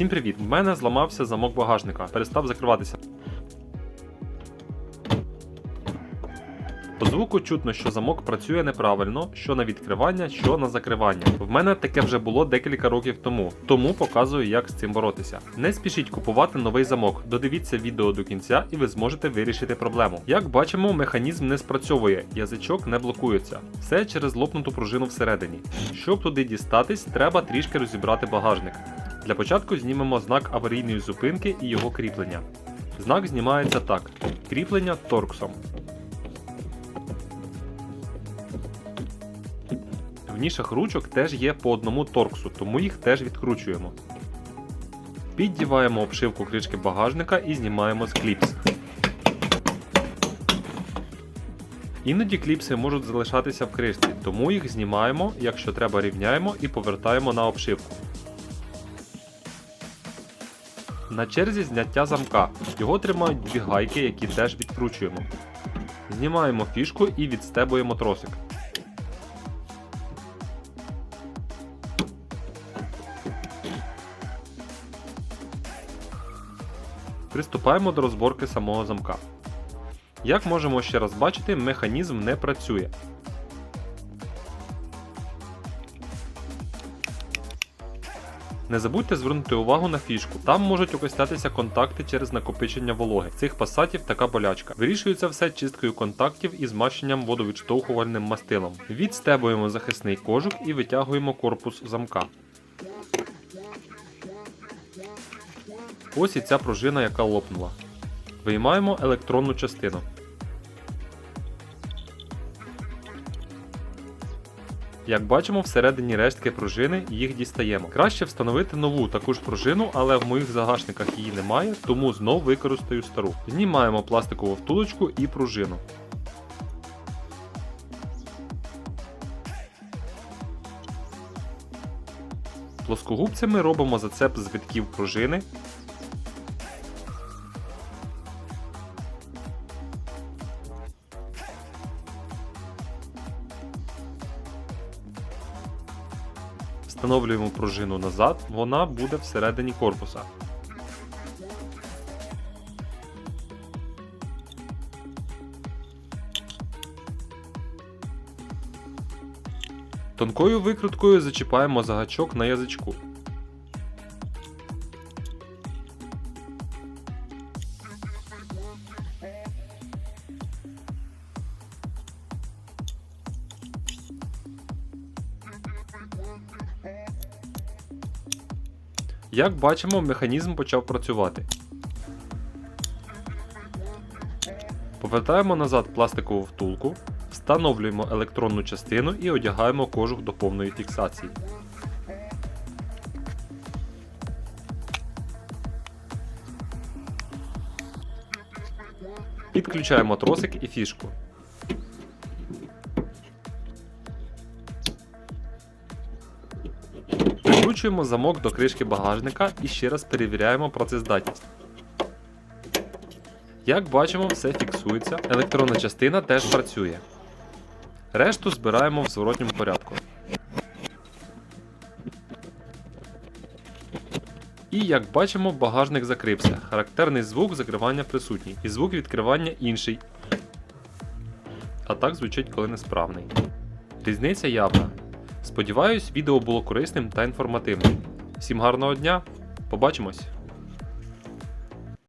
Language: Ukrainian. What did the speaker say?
Всім привіт! В мене зламався замок багажника, перестав закриватися. По звуку чутно, що замок працює неправильно, що на відкривання, що на закривання. В мене таке вже було декілька років тому, тому показую, як з цим боротися. Не спішіть купувати новий замок, додивіться відео до кінця і ви зможете вирішити проблему. Як бачимо, механізм не спрацьовує, язичок не блокується. Все через лопнуту пружину всередині. Щоб туди дістатись, треба трішки розібрати багажник. Для початку знімемо знак аварійної зупинки і його кріплення. Знак знімається так: кріплення торксом. В нішах ручок теж є по одному торксу, тому їх теж відкручуємо. Піддіваємо обшивку кришки багажника і знімаємо з кліпс. Іноді кліпси можуть залишатися в кришці, тому їх знімаємо, якщо треба рівняємо і повертаємо на обшивку. На черзі зняття замка. Його тримають дві гайки, які теж відкручуємо. Знімаємо фішку і відстебуємо тросик. Приступаємо до розборки самого замка. Як можемо ще раз бачити, механізм не працює. Не забудьте звернути увагу на фішку. Там можуть окислятися контакти через накопичення вологи. Цих пасатів така болячка. Вирішується все чисткою контактів і змащенням водовідштовхувальним мастилом. Відстебуємо захисний кожух і витягуємо корпус замка. Ось і ця пружина, яка лопнула. Виймаємо електронну частину. Як бачимо, всередині рештки пружини їх дістаємо. Краще встановити нову таку ж пружину, але в моїх загашниках її немає, тому знов використаю стару. Знімаємо пластикову втулочку і пружину. Плоскогубцями робимо зацеп з витків пружини. Встановлюємо пружину назад, вона буде всередині корпуса. Тонкою викруткою зачіпаємо загачок на язичку. Як бачимо, механізм почав працювати. Повертаємо назад пластикову втулку, встановлюємо електронну частину і одягаємо кожух до повної фіксації. Підключаємо тросик і фішку. Прикручуємо замок до кришки багажника і ще раз перевіряємо працездатність. Як бачимо, все фіксується, електронна частина теж працює. Решту збираємо в зворотньому порядку. І як бачимо, багажник закрився. Характерний звук закривання присутній, і звук відкривання інший. А так звучить, коли несправний. Різниця явна. Сподіваюсь, відео було корисним та інформативним. Всім гарного дня, побачимось!